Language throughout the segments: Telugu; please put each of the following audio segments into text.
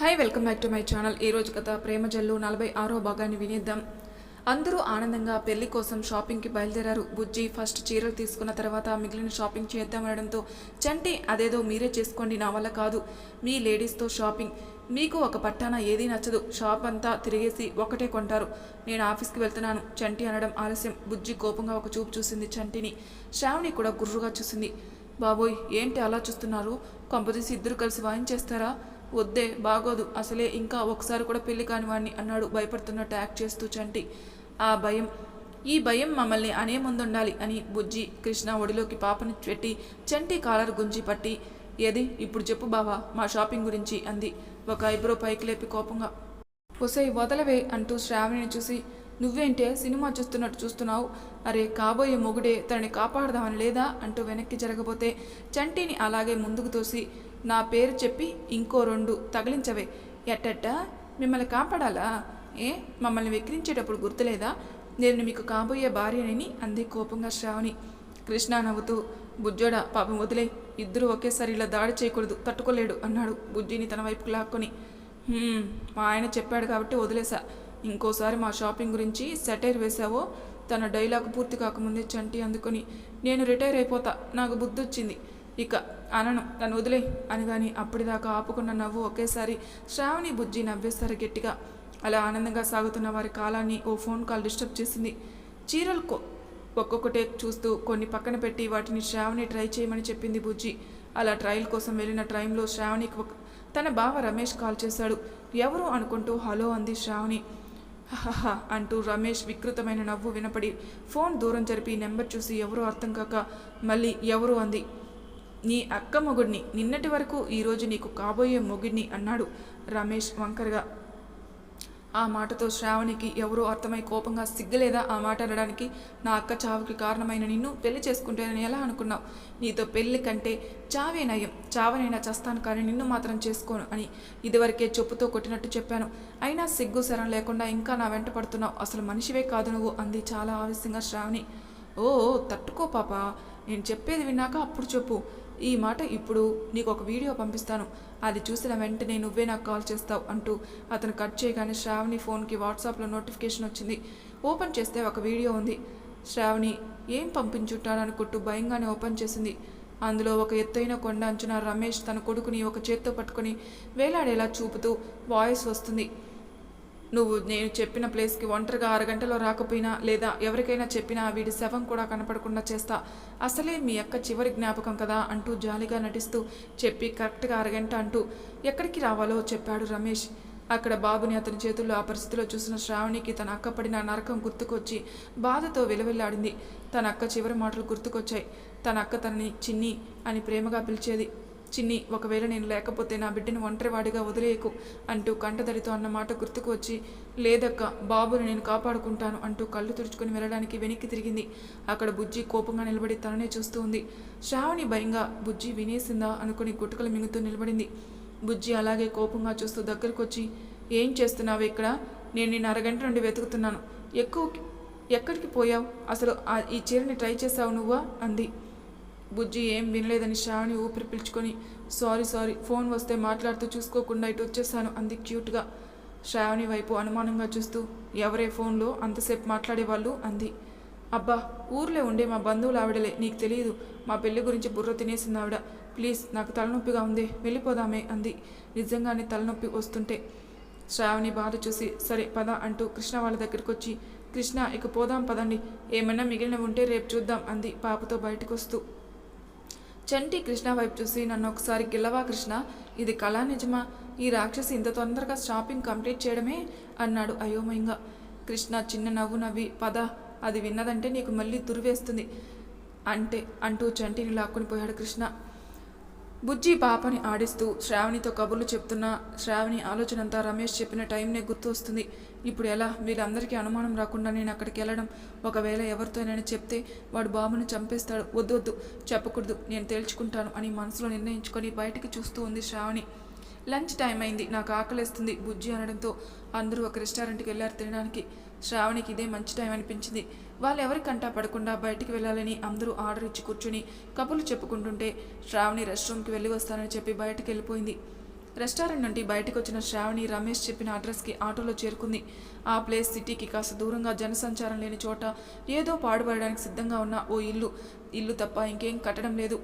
Hi welcome back to my channel. ఈ రోజు కథ ప్రేమ జల్లు నలభై ఆరో భాగాన్ని వినేద్దాం. అందరూ ఆనందంగా పెళ్ళి కోసం షాపింగ్కి బయలుదేరారు. బుజ్జి ఫస్ట్ చీరలు తీసుకున్న తర్వాత మిగిలిన షాపింగ్ చేద్దామనడంతో చంటి అదేదో మీరే చేసుకోండి నా వల్ల కాదు. మీ లేడీస్తో షాపింగ్. మీకు ఒక పట్టాన ఏదీ నచ్చదు. షాప్ అంతా తిరిగేసి ఒకటే కొంటారు. నేను ఆఫీస్కి వెళ్తున్నాను. చంటి అనడం ఆలస్యం. బుజ్జి కోపంగా ఒక చూపు చూసింది చంటిని. శ్రావణి కూడా గుర్రుగా చూసింది. బాబోయ్ ఏంటి అలా చూస్తున్నారు? కొంపదీసి ఇద్దరు కలిసి వాయించేస్తారా? వద్దే బాగోదు. అసలే ఇంకా ఒకసారి కూడా పెళ్ళి కాని వాడిని అన్నాడు భయపడుతున్నట్టు యాక్ట్ చేస్తూ చంటి. ఆ భయం ఈ భయం మమ్మల్ని అనే ముందుండాలి అని బుజ్జి కృష్ణ ఒడిలోకి పాపని పెట్టి చంటి కాలర్ గుంజి పట్టి ఏది? ఇప్పుడు చెప్పు బావా మా షాపింగ్ గురించి అంది. ఒక ఐబ్రో పైకి లేపి కోపంగా ఒసై వదలవే అంటూ శ్రావణిని చూసి నువ్వేంటే సినిమా చూస్తున్నట్టు చూస్తున్నావు? అరే కాబోయే మొగుడే తనని కాపాడదామని లేదా? అంటూ వెనక్కి జరగబోతే చంటిని అలాగే ముందుకు తోసి నా పేరు చెప్పి ఇంకో రెండు తగిలించవే. ఎట్టట్ట? మిమ్మల్ని కాపాడాలా? ఏ? మమ్మల్ని వెక్కిరించేటప్పుడు గుర్తులేదా? నేను మీకు కాబోయే భార్యనని అంది కోపంగా శ్రావణి. కృష్ణ నవ్వుతూ బుజ్జోడా పాపం వదిలే. ఇద్దరు ఒకేసారి ఇలా దాడి చేయకూడదు తట్టుకోలేడు అన్నాడు బుజ్జిని తన వైపుకు లాక్కొని. మా ఆయన చెప్పాడు కాబట్టి వదిలేసా. ఇంకోసారి మా షాపింగ్ గురించి సెటైర్ వేశావో? తన డైలాగ్ పూర్తి కాకముందే చంటి అందుకొని నేను రిటైర్ అయిపోతా నాకు బుద్ధి వచ్చింది ఇక అనను. తను వదిలే అని కానీ అప్పటిదాకా ఆపుకున్న నవ్వు ఒకేసారి శ్రావణి బుజ్జి నవ్వేస్తారు గట్టిగా. అలా ఆనందంగా సాగుతున్న వారి కాలాన్ని ఓ ఫోన్ కాల్ డిస్టర్బ్ చేసింది. చీరలు ఒక్కొక్కటే చూస్తూ కొన్ని పక్కన పెట్టి వాటిని శ్రావణి ట్రై చేయమని చెప్పింది బుజ్జి. అలా ట్రయల్ కోసం వెళ్ళిన టైంలో శ్రావణికి ఒక తన బావ రమేష్ కాల్ చేశాడు. ఎవరు అనుకుంటూ హలో అంది శ్రావణి. హహహ అంటూ రమేష్ వికృతమైన నవ్వు వినపడి ఫోన్ దూరం జరిపి నెంబర్ చూసి ఎవరో అర్థం కాక మళ్ళీ ఎవరు అంది. నీ అక్క మొగుడిని నిన్నటి వరకు ఈరోజు నీకు కాబోయే మొగుడిని అన్నాడు రమేష్ వంకరగా. ఆ మాటతో శ్రావణికి ఎవరో అర్థమై కోపంగా సిగ్గలేదా ఆ మాట అనడానికి? నా అక్క చావుకి కారణమైన నిన్ను పెళ్ళి చేసుకుంటేనని ఎలా అనుకున్నావు? నీతో పెళ్ళి కంటే చావే నయం. చావనైనా చస్తాను కానీ నిన్ను మాత్రం చేసుకోను అని ఇదివరకే చెప్పుతో కొట్టినట్టు చెప్పాను. అయినా సిగ్గు శరం లేకుండా ఇంకా నా వెంట పడుతున్నావు. అసలు మనిషివే కాదు నువ్వు అంది చాలా ఆవేశంగా శ్రావణి. ఓ తట్టుకో పాప. నేను చెప్పేది విన్నాక అప్పుడు చెప్పు. ఈ మాట ఇప్పుడు నీకు ఒక వీడియో పంపిస్తాను. అది చూసిన వెంటనే నువ్వే నాకు కాల్ చేస్తావు అంటూ అతను కట్ చేయగానే శ్రావణి ఫోన్కి వాట్సాప్లో నోటిఫికేషన్ వచ్చింది. ఓపెన్ చేస్తే ఒక వీడియో ఉంది. శ్రావణి ఏం పంపించుంటాడనుకుంటూ భయంగానే ఓపెన్ చేసింది. అందులో ఒక ఎత్తైన కొండ అంచున రమేష్ తన కొడుకుని ఒక చేత్తో పట్టుకొని వేలాడేలా చూపుతూ వాయిస్ వస్తుంది. నువ్వు నేను చెప్పిన ప్లేస్కి ఒంటరిగా అరగంటలో రాకపోయినా లేదా ఎవరికైనా చెప్పినా వీడి శవం కూడా కనపడకుండా చేస్తా. అసలే మీ అక్క చివరి జ్ఞాపకం కదా అంటూ జాలిగా నటిస్తూ చెప్పి కరెక్ట్గా అరగంట అంటూ ఎక్కడికి రావాలో చెప్పాడు రమేష్. అక్కడ బాబుని అతని చేతుల్లో ఆ పరిస్థితిలో చూసిన శ్రావణికి తన అక్క పడిన నరకం గుర్తుకొచ్చి బాధతో విలవిల్లాడింది. తన అక్క చివరి మాటలు గుర్తుకొచ్చాయి. తన అక్క తనని చిన్ని అని ప్రేమగా పిలిచేది. చిన్ని ఒకవేళ నేను లేకపోతే నా బిడ్డను ఒంటరివాడిగా వదిలేయకు అంటూ కంటదడితో అన్న మాట గుర్తుకు వచ్చి లేదక్క బాబుని నేను కాపాడుకుంటాను అంటూ కళ్ళు తుడుచుకుని వెళ్ళడానికి వెనక్కి తిరిగింది. అక్కడ బుజ్జి కోపంగా నిలబడి తననే చూస్తూ ఉంది. శ్రావణి భయంగా బుజ్జి వినేసిందా? అనుకుని గుట్టుకలు మింగుతూ నిలబడింది. బుజ్జి అలాగే కోపంగా చూస్తూ దగ్గరకు వచ్చి ఏం చేస్తున్నావు ఇక్కడ? నేను నిన్ను అరగంట నుండి వెతుకుతున్నాను. ఎక్కువ ఎక్కడికి పోయావు? అసలు ఈ చీరని ట్రై చేసావు నువ్వా? అంది. బుజ్జి ఏం వినలేదని శ్రావణి ఊపిరి పిలుచుకొని సారీ సారీ ఫోన్ వస్తే మాట్లాడుతూ చూసుకోకుండా ఇటు వచ్చేసాను అంది క్యూట్గా. శ్రావణి వైపు అనుమానంగా చూస్తూ ఎవరే ఫోన్లో? అంతసేపు మాట్లాడేవాళ్ళు? అంది. అబ్బా ఊర్లో ఉండే మా బంధువులు ఆవిడలే నీకు తెలియదు మా పెళ్ళి గురించి బుర్ర తినేసింది ఆవిడ. ప్లీజ్ నాకు తలనొప్పిగా ఉంది. వెళ్ళిపోదామే అంది. నిజంగానే తలనొప్పి వస్తుంటే శ్రావణి బాధ చూసి సరే పద అంటూ కృష్ణ వాళ్ళ దగ్గరికి వచ్చి కృష్ణ ఇక పోదాం పదండి. ఏమైనా మిగిలిన ఉంటే రేపు చూద్దాం అంది పాపతో బయటకు వస్తూ చంటి కృష్ణ వైపు చూసి నన్ను ఒకసారి గిల్లవా కృష్ణ ఇది కళా నిజమా? ఈ రాక్షసి ఇంత తొందరగా షాపింగ్ కంప్లీట్ చేయడమే? అన్నాడు అయోమయంగా. కృష్ణ చిన్న నవ్వు నవ్వి పద అది విన్నదంటే నీకు మళ్ళీ దుర్వేస్తుంది అంటే అంటూ చంటిని లాక్కొని పోయాడు కృష్ణ. బుజ్జి పాపని ఆడిస్తూ శ్రావణితో కబుర్లు చెప్తున్న శ్రావణి ఆలోచన అంతా రమేష్ చెప్పిన టైంనే గుర్తు వస్తుంది. ఇప్పుడు ఎలా? వీళ్ళందరికీ అనుమానం రాకుండా నేను అక్కడికి వెళ్ళడం. ఒకవేళ ఎవరితోనైనా చెప్తే వాడు బాబుని చంపేస్తాడు. వద్దు వద్దు చెప్పకూడదు. నేను తేల్చుకుంటాను అని మనసులో నిర్ణయించుకొని బయటికి చూస్తూ ఉంది శ్రావణి. లంచ్ టైం అయింది. నాకు ఆకలిస్తుంది బుజ్జి అనడంతో అందరూ ఒక రెస్టారెంట్కి వెళ్ళారు తినడానికి. శ్రావణికి ఇదే మంచి టైం అనిపించింది. వాళ్ళు ఎవరికంటా పడకుండా బయటికి వెళ్ళాలని అందరూ ఆర్డర్ ఇచ్చి కూర్చుని కబుర్లు చెప్పుకుంటుంటే శ్రావణి రెస్ట్రూమ్కి వెళ్ళి వస్తానని చెప్పి బయటికి వెళ్ళిపోయింది. రెస్టారెంట్ నుండి బయటకు వచ్చిన శ్రావణి రమేష్ చెప్పిన అడ్రస్కి ఆటోలో చేరుకుంది. ఆ ప్లేస్ సిటీకి కాస్త దూరంగా జనసంచారం లేని చోట ఏదో పాడుపడడానికి సిద్ధంగా ఉన్న ఓ ఇల్లు. ఇల్లు తప్ప ఇంకేం కట్టడం లేదు.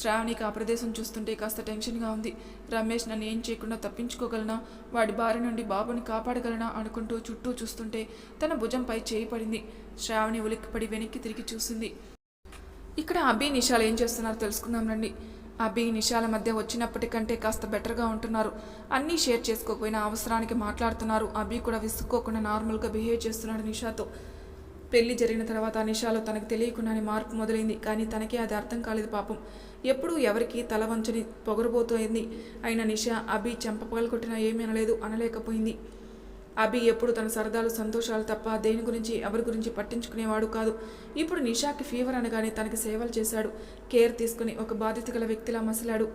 శ్రావణికి ఆ ప్రదేశం చూస్తుంటే కాస్త టెన్షన్గా ఉంది. రమేష్ నన్ను ఏం చేయకుండా తప్పించుకోగలనా? వాడి బారి నుండి బాబుని కాపాడగలనా? అనుకుంటూ చుట్టూ చూస్తుంటే తన భుజంపై చేయి పడింది. శ్రావణి ఉలిక్కిపడి వెనక్కి తిరిగి చూసింది. ఇక్కడ అభి నిషాలు ఏం చేస్తున్నారో తెలుసుకుందాం రండి. అభి నిషాల మధ్య వచ్చినప్పటికంటే కాస్త బెటర్గా ఉంటున్నారు. అన్నీ షేర్ చేసుకోకపోయినా అవసరానికి మాట్లాడుతున్నారు. అభి కూడా విసుక్కోకుండా నార్మల్గా బిహేవ్ చేస్తున్నాడు నిషాతో. పెళ్ళి జరిగిన తర్వాత నిషాలో తనకు తెలియకుండానే మార్పు మొదలైంది. కానీ తనకే అది అర్థం కాలేదు పాపం. ఎప్పుడూ ఎవరికి తల వంచని పొగరబోతోంది. అయిన నిషా అభి చెంప పగలగొట్టినా ఏమీ అనలేదు అనలేకపోయింది. అభి ఎప్పుడు తన సరదాలు సంతోషాలు తప్ప దేని గురించి ఎవరి గురించి పట్టించుకునేవాడు కాదు. ఇప్పుడు నిషాకి ఫీవర్ అనగానే తనకి సేవలు చేశాడు. కేర్ తీసుకుని ఒక బాధ్యత గల వ్యక్తిలా మసిలాడు.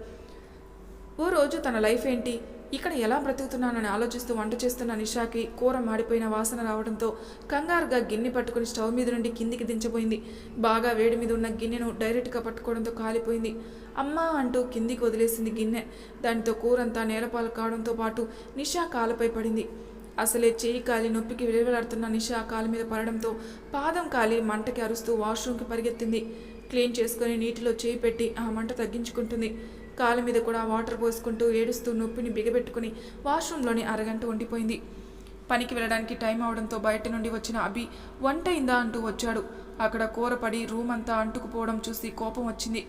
ఓ రోజు తన లైఫ్ ఏంటి? ఇక్కడ ఎలా బ్రతుకుతున్నానని ఆలోచిస్తూ వంట చేస్తున్న నిషాకి కూర మాడిపోయిన వాసన రావడంతో కంగారుగా గిన్నె పట్టుకుని స్టవ్ మీద నుండి కిందికి దించబోయింది. బాగా వేడి మీద ఉన్న గిన్నెను డైరెక్ట్గా పట్టుకోవడంతో కాలిపోయింది. అమ్మా అంటూ కిందికి వదిలేసింది గిన్నె. దానితో కూరంతా నేలపాలు కావడంతో పాటు నిషా కాలపై పడింది. అసలే చేయి కాలి నొప్పికి విలువలాడుతున్న నిషా కాలు మీద పడడంతో పాదం కాలి మంటకి అరుస్తూ వాష్రూమ్కి పరిగెత్తింది. క్లీన్ చేసుకొని నీటిలో చేయి పెట్టి ఆ మంట తగ్గించుకుంటుంది. కాలు మీద కూడా వాటర్ పోసుకుంటూ ఏడుస్తూ నొప్పిని బిగబెట్టుకుని వాష్రూమ్లోని అరగంట ఉండిపోయింది. పనికి వెళ్ళడానికి టైం అవడంతో బయట నుండి వచ్చిన అభి వంట అయిందా? అంటూ వచ్చాడు. అక్కడ కూరపడి రూమ్ అంతా అంటుకుపోవడం చూసి కోపం వచ్చింది.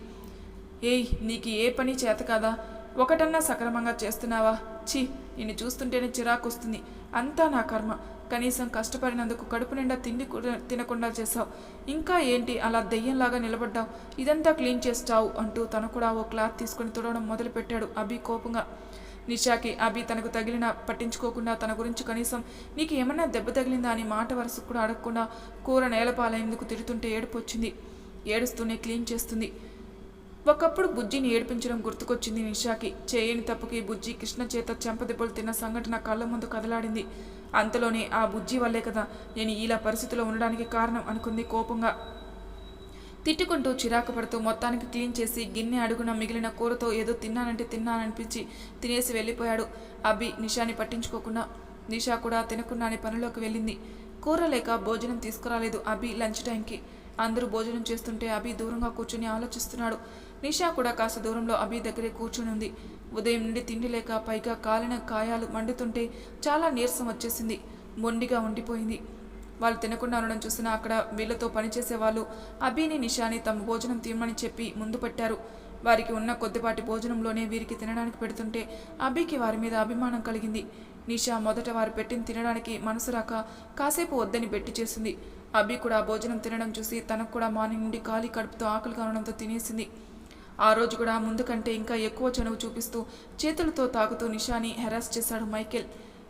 ఏయ్ నీకు ఏ పని చేత కాదా? ఒకటన్నా సక్రమంగా చేస్తున్నావా? ఛీ నిన్ను చూస్తుంటేనే చిరాకు వస్తుంది అంతా నా కర్మ. కనీసం కష్టపడినందుకు కడుపు నిండా తిండి తినకుండా చేసావు ఇంకా ఏంటి? అలా దెయ్యంలాగా నిలబడ్డావు. ఇదంతా క్లీన్ చేస్తావు అంటూ తను కూడా ఓ క్లాత్ తీసుకొని తుడవడం మొదలుపెట్టాడు అభి కోపంగా. నిషాకి అభి తనకు తగిలిన పట్టించుకోకుండా తన గురించి కనీసం నీకు ఏమన్నా దెబ్బ తగిలిందా అని మాట వరుసకు కూడా అడగకుండా కూర నేలపాలైందుకు తిడుతుంటే ఏడుపు వచ్చింది. ఏడుస్తూనే క్లీన్ చేస్తుంది. ఒకప్పుడు బుజ్జిని ఏడిపించడం గుర్తుకొచ్చింది నిషాకి చేయని తప్పుకి బుజ్జి కృష్ణ చేత చెంపదెబ్బలు తిన్న సంఘటన కళ్ళ ముందు కదలాడింది. అంతలోనే ఆ బుజ్జి వల్లే కదా నేను ఇలా పరిస్థితిలో ఉండడానికి కారణం అనుకుంది కోపంగా. తిట్టుకుంటూ చిరాకు పడుతూ మొత్తానికి క్లీన్ చేసి గిన్నె అడుగున మిగిలిన కూరతో ఏదో తిన్నానంటే తిన్నాననిపించి తినేసి వెళ్ళిపోయాడు. అభి నిషాని పట్టించుకోకుండా నిషా కూడా తినకుండానే పనిలోకి వెళ్ళింది. కూర లేక భోజనం తీసుకురాలేదు అభి లంచ్ టైంకి. అందరూ భోజనం చేస్తుంటే అభి దూరంగా కూర్చుని ఆలోచిస్తున్నాడు. నిషా కూడా కాస్త దూరంలో అభి దగ్గరే కూర్చుని ఉంది ఉదయం నుండి తిండి లేక పైగా కాలిన కాయాలు మండుతుంటే చాలా నీరసం వచ్చేసింది. మొండిగా ఉండిపోయింది. వాళ్ళు తినకుండా ఉండడం చూసిన అక్కడ వీళ్ళతో పనిచేసే వాళ్ళు అభిని నిషాని తమ భోజనం తీయమని చెప్పి ముందు పెట్టారు. వారికి ఉన్న కొద్దిపాటి భోజనంలోనే వీరికి తినడానికి పెడుతుంటే అభికి వారి మీద అభిమానం కలిగింది. నిషా మొదట వారు పెట్టిన తినడానికి మనసు రాక కాసేపు వద్దని పెట్టి చేసింది. అభి కూడా భోజనం తినడం చూసి తనకు కూడా మార్నింగ్ నుండి ఖాళీ కడుపుతో ఆకలిగా ఉండడంతో తినేసింది. ఆ రోజు కూడా ముందు కంటే ఇంకా ఎక్కువ చనువు చూపిస్తూ చేతులతో తాగుతూ నిషాని హెరాస్ చేశాడు మైకేల్.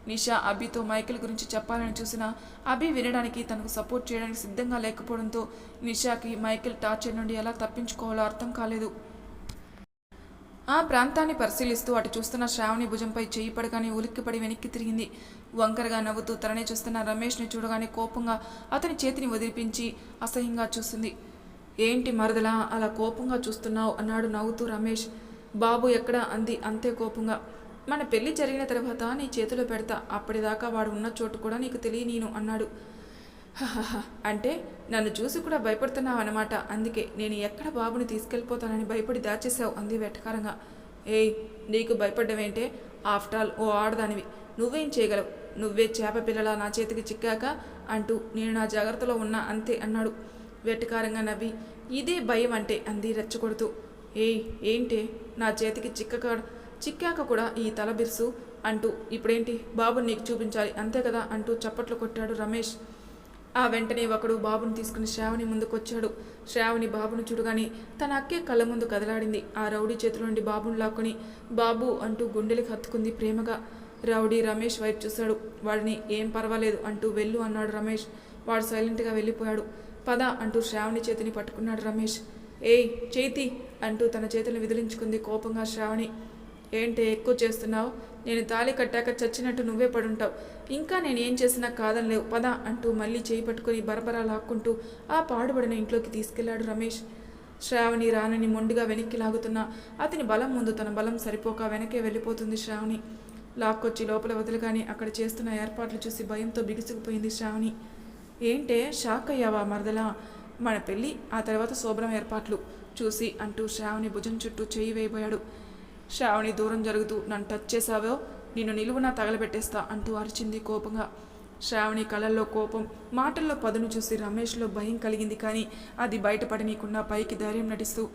నిషా అభితో మైకేల్ గురించి చెప్పాలని చూసినా అభి వినడానికి తనకు సపోర్ట్ చేయడానికి సిద్ధంగా లేకపోవడంతో నిషాకి మైకేల్ టార్చర్ నుండి ఎలా తప్పించుకోవాలో అర్థం కాలేదు. ఆ ప్రాంతాన్ని పరిశీలిస్తూ అటు చూస్తున్న శ్రావణి భుజంపై చేయి పడగానే ఉలిక్కిపడి వెనక్కి తిరిగింది. వంకరగా నవ్వుతూ తననే చూస్తున్న రమేష్ని చూడగానే కోపంగా అతని చేతిని వదిలిపించి అసహ్యంగా చూస్తుంది ఏంటి మరదలా అలా కోపంగా చూస్తున్నావు అన్నాడు నవ్వుతూ రమేష్. బాబు ఎక్కడ అంది అంతే కోపంగా. మన పెళ్ళి జరిగిన తర్వాత నీ చేతిలో పెడతా అప్పటిదాకా వాడు ఉన్న చోటు కూడా నీకు తెలియనీను అన్నాడు. అంటే నన్ను చూసి కూడా భయపడుతున్నావు అనమాట అందుకే నేను ఎక్కడ బాబుని తీసుకెళ్ళిపోతానని భయపడి దాచేశావు అంది వెటకారంగా. ఏయ్ నీకు భయపడ్డవేంటే ఆఫ్టర్ ఆల్ ఓ ఆడదానివి. నువ్వేం చేయగలవు? నువ్వే చేప పిల్లలా నా చేతికి చిక్కాక అంటూ నేను నా జాగ్రత్తలో ఉన్నా అంతే అన్నాడు. వెటకారంగా నవ్వి ఇదే భయం అంటే అంది రెచ్చగొడుతూ. ఏయ్ ఏంటే? నా చేతికి చిక్కక చిక్కాక కూడా ఈ తల బిరుసు అంటూ. ఇప్పుడేంటి? బాబుని నీకు చూపించాలి అంతే కదా అంటూ చప్పట్లు కొట్టాడు రమేష్. ఆ వెంటనే ఒకడు బాబును తీసుకుని శ్రావణి ముందుకొచ్చాడు. శ్రావణి బాబును చూడగానే తన అక్కే కళ్ళ ముందు కదలాడింది. ఆ రౌడీ చేతిలో నుండి బాబును లాక్కొని బాబు అంటూ గుండెలకు హత్తుకుంది ప్రేమగా. రౌడీ రమేష్ వైపు చూశాడు. వాడిని ఏం పర్వాలేదు అంటూ వెళ్ళు అన్నాడు రమేష్. వాడు సైలెంట్గా వెళ్ళిపోయాడు. పద అంటూ శ్రావణి చేతిని పట్టుకున్నాడు రమేష్. ఏయ్ చేతి అంటూ తన చేతిని విదిలించుకుంది కోపంగా శ్రావణి. ఏంటి ఎక్కువ చేస్తున్నావు? నేను తాళి కట్టాక చచ్చినట్టు నువ్వే పడుంటావు. ఇంకా నేను ఏం చేసినా కాదనలేవు పద అంటూ మళ్ళీ చేయి పట్టుకొని బరబరా లాక్కుంటూ ఆ పాడుబడిన ఇంట్లోకి తీసుకెళ్ళాడు రమేష్. శ్రావణి రానని మొండిగా వెనక్కి లాగుతున్నా అతని బలం ముందు తన బలం సరిపోక వెనకే వెళ్ళిపోతుంది శ్రావణి. లాక్కొచ్చి లోపల వదలగానే అక్కడ చేస్తున్న ఏర్పాట్లు చూసి భయంతో బిగుసుకుపోయింది శ్రావణి. ఏంటే షాక్ అయ్యావా మరదలా? మన పెళ్ళి ఆ తర్వాత శోభనం ఏర్పాట్లు చూసి అంటూ శ్రావణి భుజం చుట్టూ చేయి వేయబోయాడు. శ్రావణి దూరం జరుగుతూ నన్ను టచ్ చేసావో నిన్ను నిలువునా తగలబెట్టేస్తా అంటూ అరిచింది కోపంగా. శ్రావణి కళ్ళల్లో కోపం మాటల్లో పదును చూసి రమేష్లో భయం కలిగింది కానీ అది బయటపడనీయకుండా పైకి ధైర్యం నటిస్తూ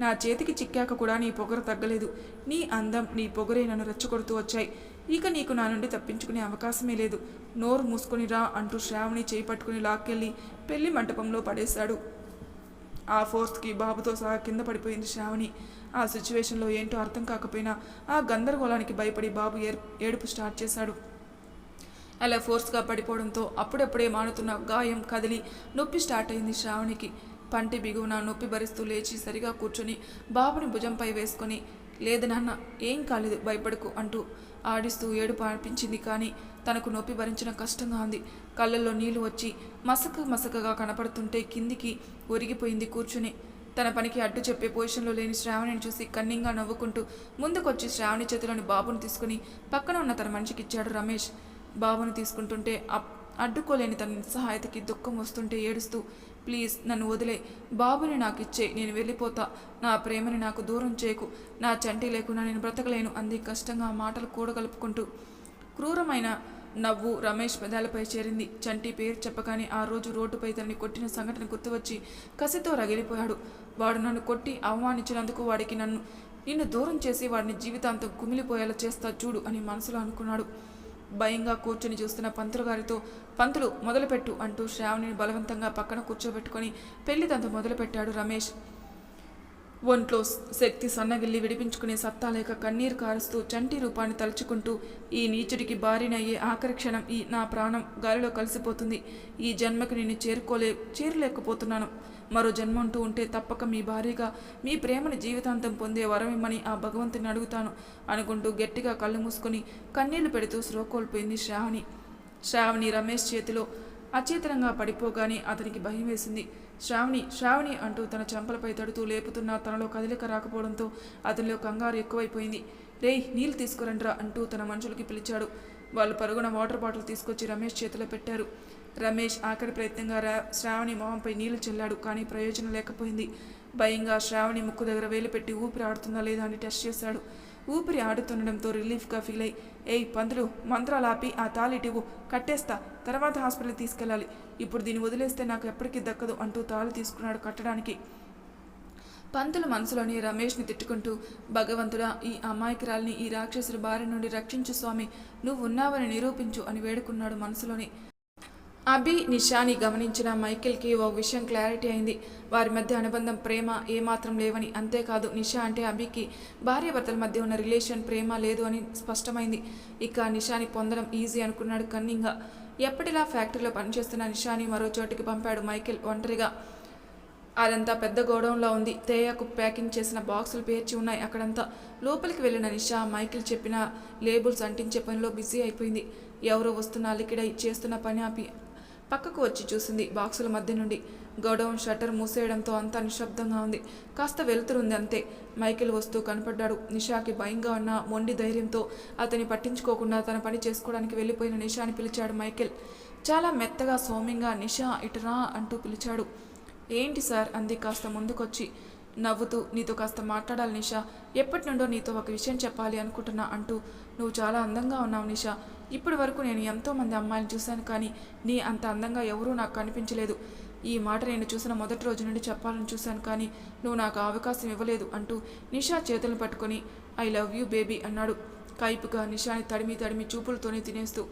నా చేతికి చిక్కాక కూడా నీ పొగరు తగ్గలేదు. నీ అందం నీ పొగరే నన్ను రెచ్చగొడుతూ వచ్చాయి. ఇక నీకు నా నుండి తప్పించుకునే అవకాశమే లేదు. నోరు మూసుకొని రా అంటూ శ్రావణి చేయి లాక్కెళ్ళి పెళ్ళి మంటపంలో పడేశాడు. ఆ ఫోర్స్కి బాబుతో సహా కింద పడిపోయింది శ్రావణి. ఆ సిచ్యువేషన్లో ఏంటో అర్థం కాకపోయినా ఆ గందరగోళానికి భయపడి బాబు ఏర్ ఏడుపు స్టార్ట్ చేశాడు. అలా ఫోర్స్గా పడిపోవడంతో అప్పుడప్పుడే మానుతున్న గాయం కదిలి నొప్పి స్టార్ట్ అయింది శ్రావణికి. పంటి బిగువున నొప్పి భరిస్తూ లేచి సరిగా కూర్చొని బాబుని భుజంపై వేసుకొని లేదు నాన్న ఏం కాలేదు భయపడకు అంటూ ఆడిస్తూ ఏడుపు అనిపించింది కానీ తనకు నొప్పి భరించడం కష్టంగా ఉంది. కళ్ళల్లో నీళ్ళు వచ్చి మసక మసకగా కనపడుతుంటే కిందికి ఒరిగిపోయింది కూర్చుని. తన పనికి అడ్డు చెప్పే పొజిషన్లో లేని శ్రావణిని చూసి కన్నింగా నవ్వుకుంటూ ముందుకొచ్చి శ్రావణి చేతిలోని బాబుని తీసుకుని పక్కన ఉన్న తన మనిషికి ఇచ్చాడు రమేష్. బాబుని తీసుకుంటుంటే అడ్డుకోలేని తన నిస్సహాయతకి దుఃఖం వస్తుంటే ఏడుస్తూ ప్లీజ్ నన్ను వదిలే. బాబుని నాకు ఇచ్చే నేను వెళ్ళిపోతా. నా ప్రేమని నాకు దూరం చేయకు. నా చంటి లేకుండా నేను బ్రతకలేను అంది కష్టంగా మాటలు కూడగలుపుకుంటూ. క్రూరమైన నవ్వు రమేష్ పెదాలపై చేరింది. చంటి పేరు చెప్పగానే ఆ రోజు రోడ్డుపై తనని కొట్టిన సంఘటన గుర్తువచ్చి కసితో రగిలిపోయాడు. వాడు నన్ను కొట్టి అవమానించినందుకు వాడికి నన్ను నిన్ను దూరం చేసి వాడిని జీవితాంతం కుమిలిపోయేలా చేస్తా చూడు అని మనసులో అనుకున్నాడు. భయంగా కూర్చొని చూస్తున్న పంతులు గారితో పంతులు మొదలుపెట్టు అంటూ శ్రావణిని బలవంతంగా పక్కన కూర్చోబెట్టుకొని పెళ్ళి తంతు మొదలుపెట్టాడు రమేష్. ఒంట్లో శక్తి సన్నగిల్లి విడిపించుకునే సత్తా లేక కన్నీరు కారుస్తూ చంటి రూపాన్ని తలుచుకుంటూ ఈ నీచుడికి బారినయ్యే ఆఖరి క్షణం ఈ నా ప్రాణం గాలిలో కలిసిపోతుంది. ఈ జన్మకి నేను చేరుకోలే చేరలేకపోతున్నాను. మరో జన్మ అంటూ ఉంటే తప్పక మీ భార్యగా మీ ప్రేమని జీవితాంతం పొందే వరమిమ్మని ఆ భగవంతుని అడుగుతాను అనుకుంటూ గట్టిగా కళ్ళు మూసుకొని కన్నీళ్ళు పెడుతూ శ్రోకోల్పోయింది శ్రావణి. శ్రావణి రమేష్ చేతిలో అచేతనంగా పడిపోగానే అతనికి భయం వేసింది. శ్రావణి శ్రావణి అంటూ తన చెంపలపై తడుతూ లేపుతున్నా తనలో కదలిక రాకపోవడంతో అతనిలో కంగారు ఎక్కువైపోయింది. రేయ్ నీళ్ళు తీసుకురండ్రా అంటూ తన మనుషులకి పిలిచాడు. వాళ్ళు పరుగున వాటర్ బాటిల్ తీసుకొచ్చి రమేష్ చేతిలో పెట్టారు. రమేష్ ఆఖరి ప్రయత్నంగా రా శ్రావణి మొహంపై నీళ్ళు చెల్లాడు కానీ ప్రయోజనం లేకపోయింది. భయంగా శ్రావణి ముక్కు దగ్గర వేలు పెట్టి ఊపిరి ఆడుతుందా లేదా అని టెస్ట్ చేశాడు. ఊపిరి ఆడుతుండడంతో రిలీఫ్గా ఫీల్ అయి ఏయ్ పంతులు మంత్రాలు ఆపి ఆ తాళిటివు కట్టేస్తా తర్వాత హాస్పిటల్ తీసుకెళ్ళాలి. ఇప్పుడు దీన్ని వదిలేస్తే నాకు ఎప్పటికీ దక్కదు అంటూ తాళి తీసుకున్నాడు కట్టడానికి. పంతులు మనసులోని రమేష్ని తిట్టుకుంటూ భగవంతుడా ఈ అమాయకురాల్ని ఈ రాక్షసుల బారి నుండి రక్షించు స్వామి నువ్వు ఉన్నావని నిరూపించు అని వేడుకున్నాడు మనసులోని అభి నిషాని గమనించిన మైకిల్కి ఓ విషయం క్లారిటీ అయింది. వారి మధ్య అనుబంధం ప్రేమ ఏమాత్రం లేవని. అంతేకాదు నిషా అంటే అభికి భార్యాభర్తల మధ్య ఉన్న రిలేషన్ ప్రేమ లేదు అని స్పష్టమైంది. ఇక నిషాని పొందడం ఈజీ అనుకున్నాడు కన్నింగా. ఎప్పటిలా ఫ్యాక్టరీలో పనిచేస్తున్న నిషాని మరో చోటికి పంపాడు మైకిల్ ఒంటరిగా. అదంతా పెద్ద గోడౌన్లో ఉంది. తేయాకు ప్యాకింగ్ చేసిన బాక్సులు పేర్చి ఉన్నాయి. అక్కడంతా లోపలికి వెళ్ళిన నిషా మైకిల్ చెప్పిన లేబుల్స్ అంటించే పనిలో బిజీ అయిపోయింది. ఎవరో వస్తున్న అలికిడై చేస్తున్న పని ఆపి పక్కకు వచ్చి చూసింది బాక్సుల మధ్య నుండి. గోడౌన్ షట్టర్ మూసేయడంతో అంతా నిశ్శబ్దంగా ఉంది. కాస్త వెలుతురుంది అంతే. మైకిల్ వస్తూ కనపడ్డాడు. నిషాకి భయంగా ఉన్న మొండి ధైర్యంతో అతని పట్టించుకోకుండా తన పని చేసుకోవడానికి వెళ్ళిపోయిన నిషాని పిలిచాడు మైకిల్. చాలా మెత్తగా సౌమ్యంగా నిషా ఇటరా అంటూ పిలిచాడు. ఏంటి సార్? అంది కాస్త ముందుకొచ్చి. నవ్వుతూ నీతో కాస్త మాట్లాడాలి నిషా. ఎప్పటి నుండో నీతో ఒక విషయం చెప్పాలి అనుకుంటున్నా అంటూ నువ్వు చాలా అందంగా ఉన్నావు నిషా. ఇప్పటి వరకు నేను ఎంతోమంది అమ్మాయిని అమ్మాయిలు చూశాను కానీ నీ అంత అందంగా ఎవరూ నాకు కనిపించలేదు. ఈ మాట నేను చూసిన మొదటి రోజు నుండి చెప్పాలని చూశాను కానీ నువ్వు నాకు అవకాశం ఇవ్వలేదు అంటూ నిషా చేతులను పట్టుకొని ఐ లవ్ యూ బేబీ అన్నాడు. కైపుగా నిషాని తడిమి తడిమి చూపులతోనే తినేస్తూ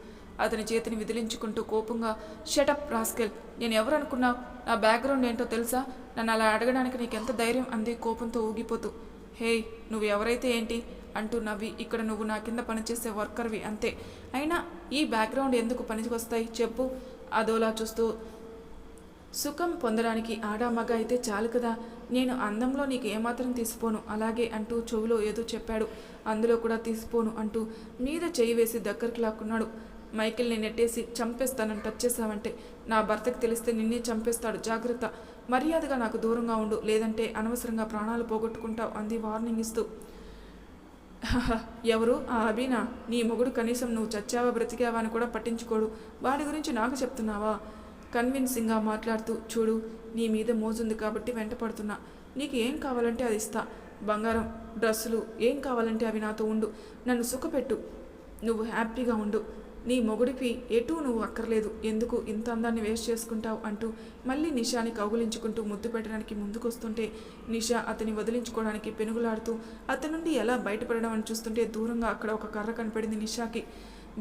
అతని చేతిని విదిలించుకుంటూ కోపంగా షటప్ రాస్కెల్ నేను ఎవరనుకున్నావు నా బ్యాక్గ్రౌండ్ ఏంటో తెలుసా? నన్ను అలా అడగడానికి నీకెంత ధైర్యం? అంది కోపంతో ఊగిపోతూ. హే నువ్వు ఎవరైతే ఏంటి? అంటూ నవ్వి ఇక్కడ నువ్వు నా కింద పనిచేసే వర్కర్వి అంతే. అయినా ఈ బ్యాక్గ్రౌండ్ ఎందుకు పనికొస్తాయి చెప్పు. అదోలా చూస్తూ. సుఖం పొందడానికి ఆడామగ అయితే చాలు కదా. నేను అందంలో నీకు ఏమాత్రం తీసిపోను. అలాగే అంటూ చెవులో ఏదో చెప్పాడు. అందులో కూడా తీసిపోను అంటూ మీద చేయి వేసి దగ్గరికి లాక్కున్నాడు. మైకిల్ని నెట్టేసి చంపేస్తానని టచ్ చేశావంటే నా భర్తకి తెలిస్తే నిన్నే చంపేస్తాడు. జాగ్రత్త. మర్యాదగా నాకు దూరంగా ఉండు లేదంటే అనవసరంగా ప్రాణాలు పోగొట్టుకుంటావు అంది వార్నింగ్ ఇస్తూ. ఎవరు? ఆ అభినా నీ మొగుడు కనీసం నువ్వు చచ్చావా బ్రతికావా అని కూడా పట్టించుకోడు. వాడి గురించి నాకు చెప్తున్నావా? కన్విన్సింగ్గా మాట్లాడుతూ చూడు నీ మీద మోజుంది కాబట్టి వెంట పడుతున్నా నీకు ఏం కావాలంటే అది ఇస్తా. బంగారం డ్రెస్సులు ఏం కావాలంటే అవి నాతో ఉండు. నన్ను సుఖపెట్టు. నువ్వు హ్యాపీగా ఉండు. నీ మొగుడికి ఎటూ నువ్వు అక్కర్లేదు. ఎందుకు ఇంత అందాన్ని వేస్ట్ చేసుకుంటావు అంటూ మళ్ళీ నిషాని కౌగులించుకుంటూ ముద్దు పెట్టడానికి ముందుకొస్తుంటే నిషా అతని వదిలించుకోవడానికి పెనుగులాడుతూ అతని నుండి ఎలా బయటపడడం అని చూస్తుంటే దూరంగా అక్కడ ఒక కర్ర కనపడింది నిషాకి.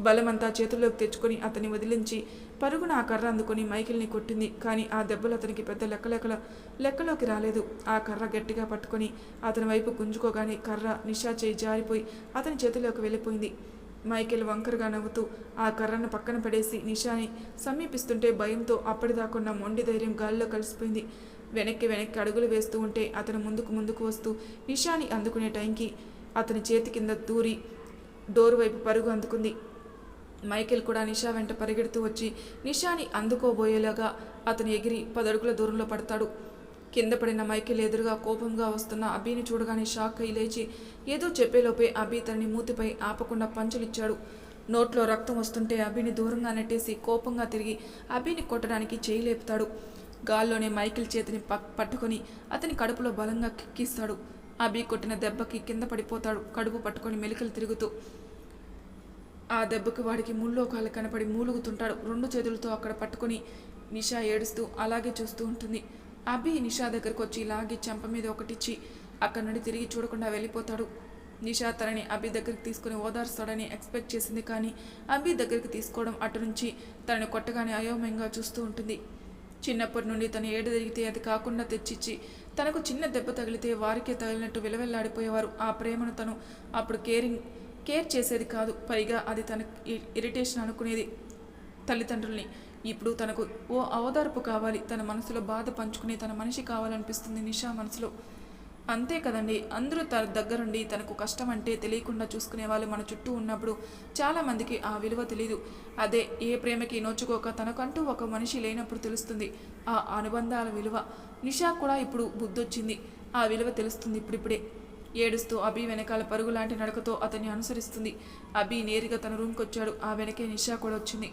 బలమంతా చేతుల్లోకి తెచ్చుకొని అతన్ని వదిలించి పరుగున ఆ కర్ర అందుకొని మైకిల్ని కొట్టింది. కానీ ఆ దెబ్బలు అతనికి పెద్ద లెక్కలెక్కల లెక్కలోకి రాలేదు. ఆ కర్ర గట్టిగా పట్టుకొని అతని వైపు గుంజుకోగానే కర్ర నిషా చేయి జారిపోయి అతని చేతిలోకి వెళ్ళిపోయింది. మైకేల్ వంకరగా నవ్వుతూ ఆ కర్రను పక్కన పడేసి నిషాని సమీపిస్తుంటే భయంతో అప్పటిదాకున్న మొండి ధైర్యం గాలిలో కలిసిపోయింది. వెనక్కి వెనక్కి అడుగులు వేస్తూ ఉంటే అతను ముందుకు ముందుకు వస్తూ నిషాని అందుకునే టైంకి అతని చేతి కింద దూరి డోర్ వైపు పరుగు అందుకుంది. మైకేల్ కూడా నిషా వెంట పరిగెడుతూ వచ్చి నిషాని అందుకోబోయేలాగా అతను ఎగిరి పదడుగుల దూరంలో పడతాడు. కింద పడిన మైకిల్ ఎదురుగా కోపంగా వస్తున్న అభిని చూడగానే షాక్ అయి లేచి ఏదో చెప్పేలోపే అభి తనని మూతిపై ఆపకుండా పంచులిచ్చాడు. నోట్లో రక్తం వస్తుంటే అభిని దూరంగా నెట్టేసి కోపంగా తిరిగి అభిని కొట్టడానికి చేయి లేపుతాడు. గాల్లోనే మైకిల్ చేతిని పట్టుకొని అతని కడుపులో బలంగా కిక్కిస్తాడు. అభి కొట్టిన దెబ్బకి కింద పడిపోతాడు కడుపు పట్టుకొని మెలికలు తిరుగుతూ. ఆ దెబ్బకి వాడికి ముల్లోకాలు కనపడి మూలుగుతుంటాడు. రెండు చేతులతో అక్కడ పట్టుకొని నిషా ఏడుస్తూ అలాగే చూస్తూ ఉంటుంది. అభి నిషా దగ్గరకు వచ్చి లాగి చెంప మీద ఒకటిచ్చి అక్కడి నుండి తిరిగి చూడకుండా వెళ్ళిపోతాడు. నిషా తనని అభి దగ్గరికి తీసుకుని ఓదార్స్తాడని ఎక్స్పెక్ట్ చేసింది కానీ అభి దగ్గరికి తీసుకోవడం అటు నుంచి తనని కొట్టగానే అయోమయంగా చూస్తూ ఉంటుంది. చిన్నప్పటి నుండి తను ఏడు తిరిగితే అది కాకుండా తెచ్చిచ్చి తనకు చిన్న దెబ్బ తగిలితే వారికే తగిలినట్టు విలవెల్లాడిపోయేవారు. ఆ ప్రేమను తను అప్పుడు కేరింగ్ కేర్ చేసేది కాదు. పైగా అది తన ఇరిటేషన్ అనుకునేది తల్లిదండ్రుల్ని. ఇప్పుడు తనకు ఓ అవదార్పు కావాలి. తన మనసులో బాధ పంచుకునే తన మనిషి కావాలనిపిస్తుంది నిషా మనసులో. అంతే కదండి అందరూ తన దగ్గరుండి తనకు కష్టం అంటే తెలియకుండా చూసుకునే వాళ్ళు మన చుట్టూ ఉన్నప్పుడు చాలామందికి ఆ విలువ తెలియదు అదే ఏ ప్రేమకి నోచుకోక తనకంటూ ఒక మనిషి లేనప్పుడు తెలుస్తుంది ఆ అనుబంధాల విలువ. నిషా కూడా ఇప్పుడు బుద్ధొచ్చింది. ఆ విలువ తెలుస్తుంది ఇప్పుడిప్పుడే. ఏడుస్తూ అభి వెనకాల పరుగు లాంటి నడకతో అతన్ని అనుసరిస్తుంది. అభి నేరుగా తన రూమ్కి వచ్చాడు ఆ వెనకే నిషా కూడా వచ్చింది.